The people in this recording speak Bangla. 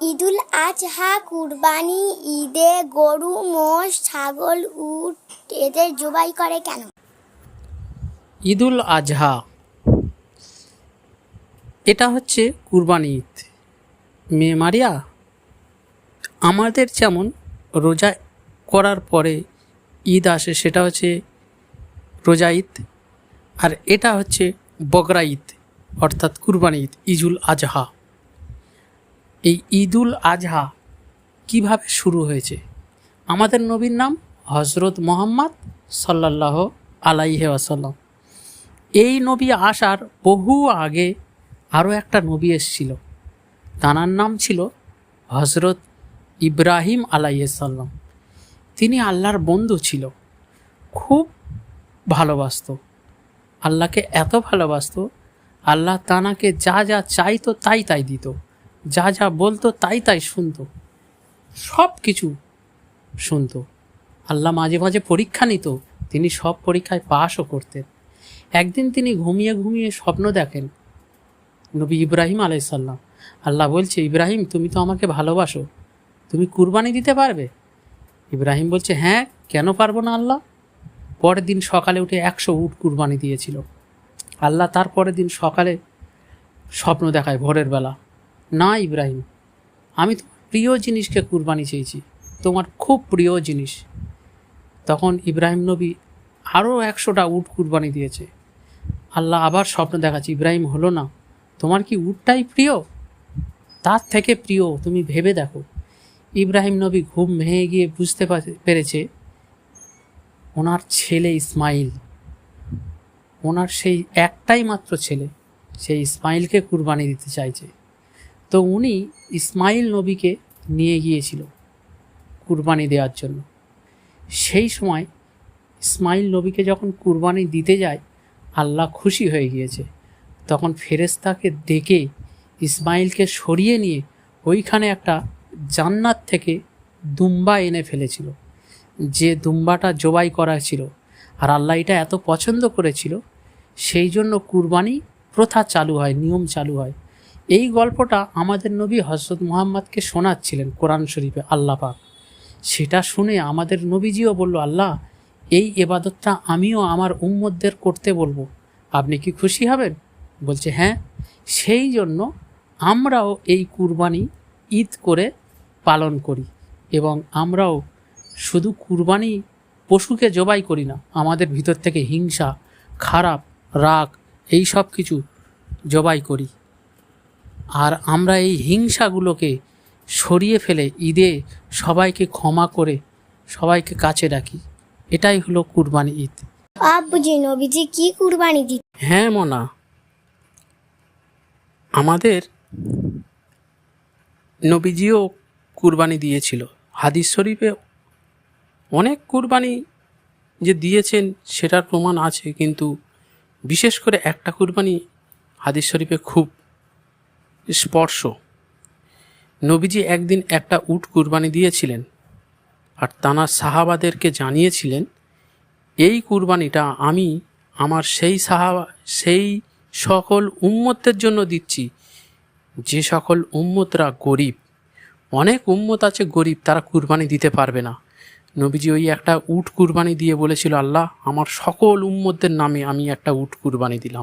ঈদুল আজহা কুরবানি, ঈদে গরু, মোষ, ছাগল, উট, এদের জবাই করে কেন? ঈদুল আজহা। এটা হচ্ছে কুরবানি ঈদ। মেয়ে মারিয়া, আমাদের যেমন রোজা করার পরে ঈদ আসে, সেটা হচ্ছে রোজা ঈদ। আর এটা হচ্ছে বকরা ঈদ, অর্থাৎ কুরবানি ঈদ ইজুল আজহা। এই ঈদুল আজহা কীভাবে শুরু হয়েছে? আমাদের নবীর নাম হজরত মোহাম্মদ সাল্লাহ আলাইহে আসাল্লাম এই নবী আসার বহু আগে আরও একটা নবী এসেছিল। তানার নাম ছিল হজরত ইব্রাহিম আলাইসাল্লাম তিনি আল্লাহর বন্ধু ছিল। খুব ভালোবাসতো। আল্লাহকে এত ভালোবাসত, আল্লাহ তানাকে যা যা চাইতো তাই তাই দিত। যা যা বলতো তাই তাই শুনতো। সব কিছু শুনতো। আল্লাহ মাঝে মাঝে পরীক্ষা নিত, তিনি সব পরীক্ষায় পাশও করতেন। একদিন তিনি ঘুমিয়ে ঘুমিয়ে স্বপ্ন দেখেন নবী ইব্রাহিম আলাইসাল্লাম আল্লাহ বলছে, ইব্রাহিম, তুমি তো আমাকে ভালোবাসো। তুমি কুরবানি দিতে পারবে? ইব্রাহিম বলছে হ্যাঁ কেন পারব না আল্লাহ? পরের দিন সকালে উঠে একশো উট কুরবানি দিয়েছিল। আল্লাহ তার পরের দিন সকালে স্বপ্ন দেখায় ভোরের বেলা। না, ইব্রাহিম। আমি তোমার প্রিয় জিনিসকে কুরবানি চেয়েছি, তোমার খুব প্রিয় জিনিস। তখন ইব্রাহিম নবী আরও একশোটা উট কুরবানি দিয়েছে। আল্লাহ আবার স্বপ্ন দেখাচ্ছে, ইব্রাহিম, হলো না? তোমার কি উটটাই প্রিয়? তার থেকে প্রিয়, তুমি ভেবে দেখো। ইব্রাহিম নবী ঘুম ভেঙে গিয়ে বুঝতে পেরেছে, ওনার ছেলে ইসমাইল। ওনার সেই একটাই মাত্র ছেলে সেই ইসমাইলকে কুরবানি দিতে চাইছে। তো উনি ইসমাইল নবীকে নিয়ে গিয়েছিল কুরবানি দেওয়ার জন্য। সেই সময় ইসমাইল নবীকে যখন কুরবানি দিতে যায়, আল্লাহ খুশি হয়ে গিয়েছে। তখন ফেরেস্তাকে ডেকে ইসমাইলকে সরিয়ে নিয়ে ওইখানে একটা জান্নাত থেকে দুম্বা এনে ফেলেছিল। যে দুম্বাটা জবাই করা ছিল আর আল্লাহ এটা এত পছন্দ করেছিল, সেই জন্য কুরবানি প্রথা চালু হয়, নিয়ম চালু হয়। এই গল্পটা আমাদের নবী হজরত মুহাম্মদকে শোনাচ্ছিলেন কোরআন শরীফে আল্লাহ পাক। সেটা শুনে আমাদের নবীজিও বলল, আল্লাহ, এই এবাদতটা আমিও আমার উম্মতদের করতে বলব। আপনি কি খুশি হবেন? বলছে হ্যাঁ সেই জন্য আমরাও এই কুরবানি ঈদ করে পালন করি এবং আমরাও শুধু কুরবানি পশুকে জবাই করি না, আমাদের ভিতর থেকে হিংসা, খারাপ, রাগ, এই সব কিছু জবাই করি। আর আমরা এই হিংসাগুলোকে সরিয়ে ফেলে ঈদে সবাইকে ক্ষমা করে সবাইকে কাছে রাখি। এটাই হলো কুরবানি ঈদ। আব্বুজি নবীজি কি কুরবানি দিত হ্যাঁ মনা আমাদের নবীজিও কুরবানি দিয়েছিল। হাদিস শরীফে অনেক কুরবানি যে দিয়েছেন সেটার প্রমাণ আছে কিন্তু বিশেষ করে একটা কুরবানি হাদিস শরীফে খুব স্পর্শ। নবীজি একদিন একটা উট কুরবানি দিয়েছিলেন আর তানার সাহাবাদেরকে জানিয়েছিলেন, এই কুরবানিটা আমি আমার সেই সাহাবা, সেই সকল উম্মতের জন্য দিচ্ছি। যে সকল উম্মতরা গরিব, অনেক উম্মত আছে গরিব, তারা কুরবানি দিতে পারবে না। নবীজি ওই একটা উট কুরবানি দিয়ে বলেছিল, আল্লাহ, আমার সকল উম্মতদের নামে আমি একটা উট কুরবানি দিলাম।